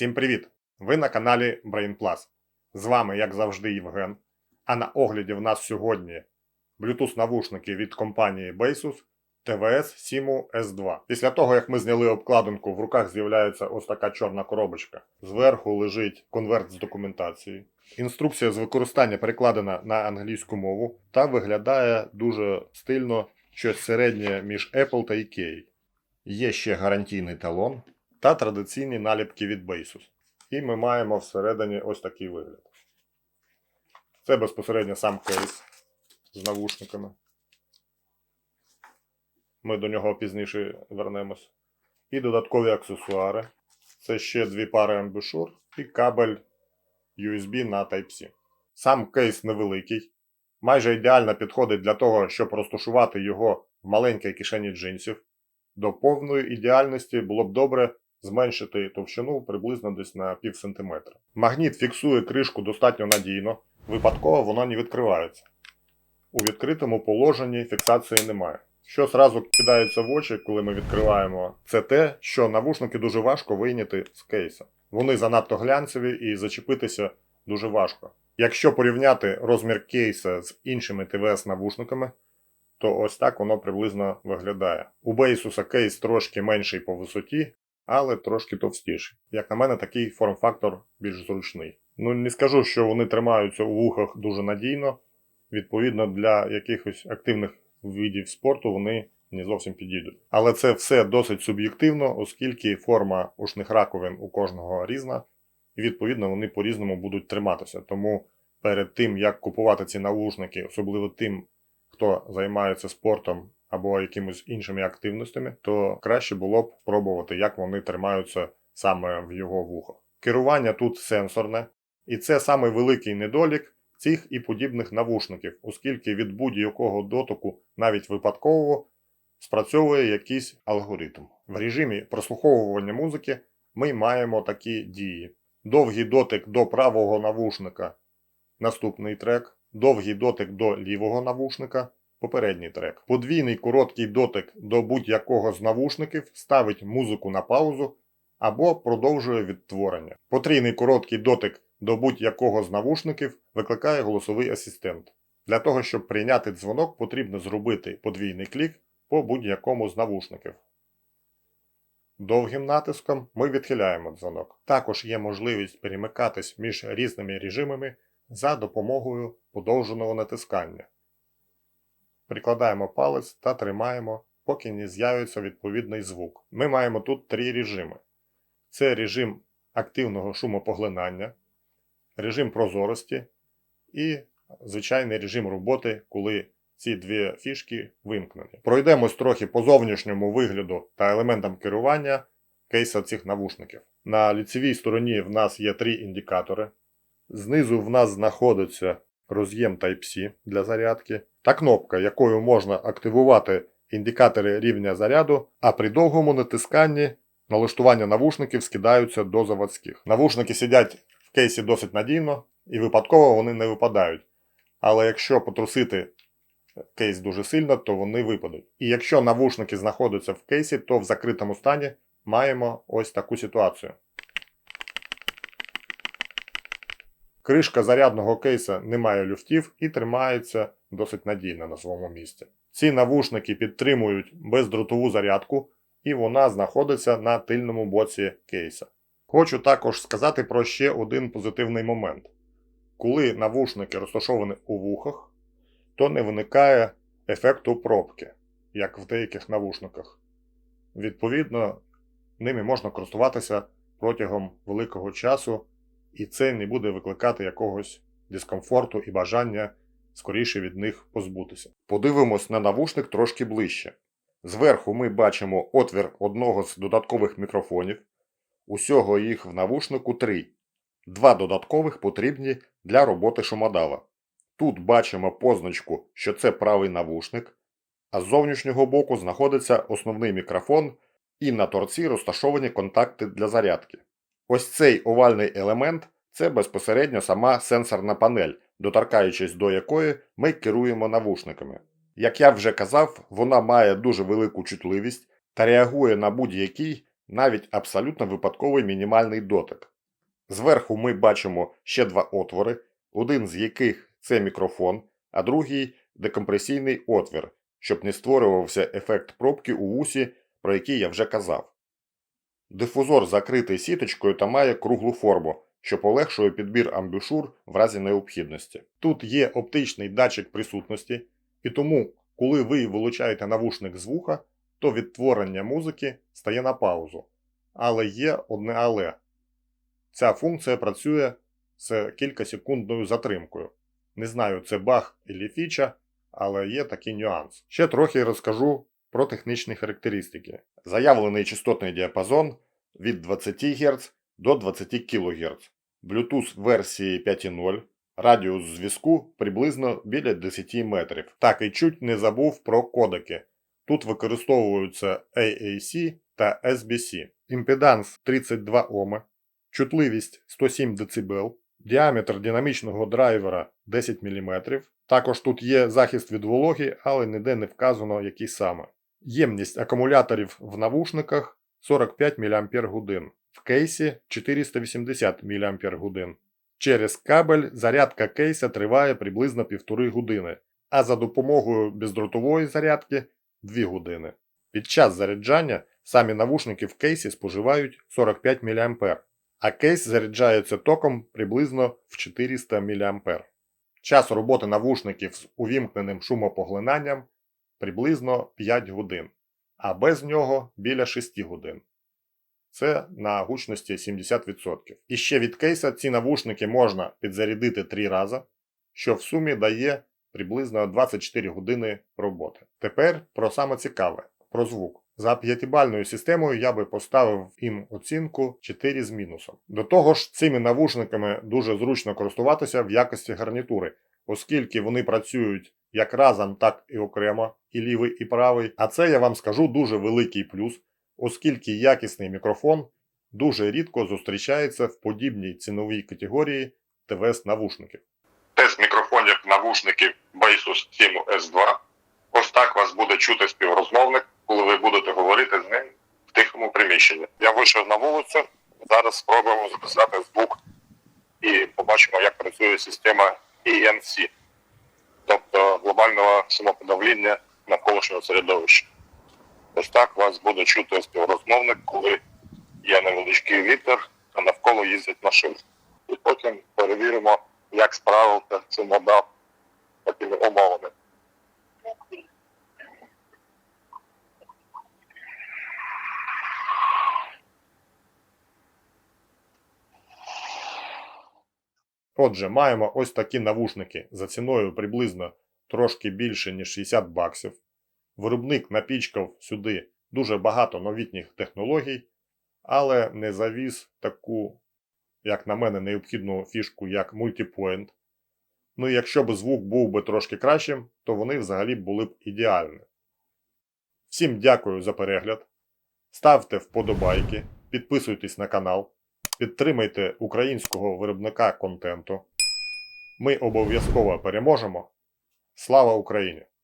Всім привіт! Ви на каналі Brain Plus. З вами, як завжди, Євген. А на огляді в нас сьогодні Bluetooth навушники від компанії Basus TVS Simu S2. Після того, як ми зняли обкладинку, в руках з'являється ось така чорна коробочка. Зверху лежить конверт з документації. Інструкція з використання перекладена на англійську мову та виглядає дуже стильно щось середнє між Apple та IKEA. Є ще гарантійний талон та традиційні наліпки від Basus. І ми маємо всередині ось такий вигляд. Це безпосередньо сам кейс з навушниками. Ми до нього пізніше вернемось. І додаткові аксесуари. Це ще дві пари амбушур і кабель USB на Type-C. Сам кейс невеликий, майже ідеально підходить для того, щоб розташувати його в маленькій кишені джинсів. До повної ідеальності було б добре зменшити товщину приблизно десь на пів сантиметра. Магніт фіксує кришку достатньо надійно, випадково воно не відкривається. У відкритому положенні фіксації немає. Що зразу кидається в очі, коли ми відкриваємо, це те, що навушники дуже важко вийняти з кейса. Вони занадто глянцеві і зачепитися дуже важко. Якщо порівняти розмір кейса з іншими ТВС-навушниками, то ось так воно приблизно виглядає. У Бейсуса кейс трошки менший по висоті, але трошки товстіший. Як на мене, такий форм-фактор більш зручний. Ну не скажу, що вони тримаються у вухах дуже надійно. Відповідно, для якихось активних видів спорту вони не зовсім підійдуть. Але це все досить суб'єктивно, оскільки форма ушних раковин у кожного різна, і відповідно вони по-різному будуть триматися. Тому перед тим, як купувати ці наушники, особливо тим, хто займається спортом або якимись іншими активностями, то краще було б пробувати, як вони тримаються саме в його вухах. Керування тут сенсорне, і це саме великий недолік цих і подібних навушників, оскільки від будь-якого дотику, навіть випадкового, спрацьовує якийсь алгоритм. В режимі прослуховування музики ми маємо такі дії: довгий дотик до правого навушника, наступний трек, довгий дотик до лівого навушника, попередній трек. Подвійний короткий дотик до будь-якого з навушників ставить музику на паузу або продовжує відтворення. Потрійний короткий дотик до будь-якого з навушників викликає голосовий асистент. Для того, щоб прийняти дзвонок, потрібно зробити подвійний клік по будь-якому з навушників. Довгим натиском ми відхиляємо дзвонок. Також є можливість перемикатись між різними режимами за допомогою подовженого натискання. Прикладаємо палець та тримаємо, поки не з'явиться відповідний звук. Ми маємо тут три режими: це режим активного шумопоглинання, режим прозорості і звичайний режим роботи, коли ці дві фішки вимкнені. Пройдемось трохи по зовнішньому вигляду та елементам керування кейса цих навушників. На ліцевій стороні в нас є три індикатори. Знизу в нас знаходиться роз'єм Type-C для зарядки та кнопка, якою можна активувати індикатори рівня заряду, а при довгому натисканні налаштування навушників скидаються до заводських. Навушники сидять в кейсі досить надійно і випадково вони не випадають. Але якщо потрусити кейс дуже сильно, то вони випадуть. І якщо навушники знаходяться в кейсі, то в закритому стані маємо ось таку ситуацію. Кришка зарядного кейса не має люфтів і тримається досить надійно на своєму місці. Ці навушники підтримують бездротову зарядку, і вона знаходиться на тильному боці кейса. Хочу також сказати про ще один позитивний момент. Коли навушники розташовані у вухах, то не виникає ефекту пробки, як в деяких навушниках. Відповідно, ними можна користуватися протягом великого часу, і це не буде викликати якогось дискомфорту і бажання скоріше від них позбутися. Подивимось на навушник трошки ближче. Зверху ми бачимо отвір одного з додаткових мікрофонів. Усього їх в навушнику три. Два додаткових потрібні для роботи шумодава. Тут бачимо позначку, що це правий навушник, а з зовнішнього боку знаходиться основний мікрофон і на торці розташовані контакти для зарядки. Ось цей овальний елемент це безпосередньо сама сенсорна панель, доторкаючись до якої ми керуємо навушниками. Як я вже казав, вона має дуже велику чутливість та реагує на будь-який, навіть абсолютно випадковий мінімальний дотик. Зверху ми бачимо ще два отвори, один з яких це мікрофон, а другий декомпресійний отвір, щоб не створювався ефект пробки у вусі, про який я вже казав. Дифузор закритий сіточкою та має круглу форму, що полегшує підбір амбушур в разі необхідності. Тут є оптичний датчик присутності, і тому, коли ви вилучаєте навушник з вуха, то відтворення музики стає на паузу. Але є одне але. Ця функція працює з кількасекундною затримкою. Не знаю, це баг чи фіча, але є такий нюанс. Ще трохи розкажу про технічні характеристики. Заявлений частотний діапазон від 20 Гц до 20 кГц. Bluetooth версії 5.0. Радіус зв'язку приблизно біля 10 метрів. Так і чуть не забув про кодеки. Тут використовуються AAC та SBC. Імпеданс 32 Ом, чутливість 107 дБ, діаметр динамічного драйвера 10 мм. Також тут є захист від вологи, але ніде не вказано, який саме. Ємність акумуляторів в навушниках 45 мАч, в кейсі 480 мАч. Через кабель зарядка кейса триває приблизно 1,5 години, а за допомогою бездротової зарядки 2 години. Під час заряджання самі навушники в кейсі споживають 45 мА, а кейс заряджається током приблизно в 400 мА. Час роботи навушників з увімкненим шумопоглинанням приблизно 5 годин, а без нього біля 6 годин. Це на гучності 70%. І ще від кейса ці навушники можна підзарядити 3 рази, що в сумі дає приблизно 24 години роботи. Тепер про саме цікаве, про звук. За п'ятибальною системою я би поставив їм оцінку 4 з мінусом. До того ж, цими навушниками дуже зручно користуватися в якості гарнітури, оскільки вони працюють як разом, так і окремо, і лівий, і правий. А це я вам скажу дуже великий плюс, оскільки якісний мікрофон дуже рідко зустрічається в подібній ціновій категорії ТВС навушників. Тест мікрофонів навушників Basus 7 S2. Ось так вас буде чути співрозмовник, коли ви будете говорити з ним в тихому приміщенні. Я вийшов на вулицю, зараз спробуємо записати звук і побачимо, як працює система ENC, тобто глобального шумоподавління навколишнього середовища. Ось так вас буде чути співрозмовник, коли є невеличкий вітер, а навколо їздять машини. І потім перевіримо, як справився цей модав такими умовами. Отже, маємо ось такі навушники за ціною приблизно трошки більше, ніж 60 баксів. Виробник напічкав сюди дуже багато новітніх технологій, але не завіз таку, як на мене, необхідну фішку, як Multipoint. Ну і якщо б звук був би трошки кращим, то вони взагалі були б ідеальні. Всім дякую за перегляд. Ставте вподобайки, підписуйтесь на канал, підтримайте українського виробника контенту. Ми обов'язково переможемо. Слава Україні!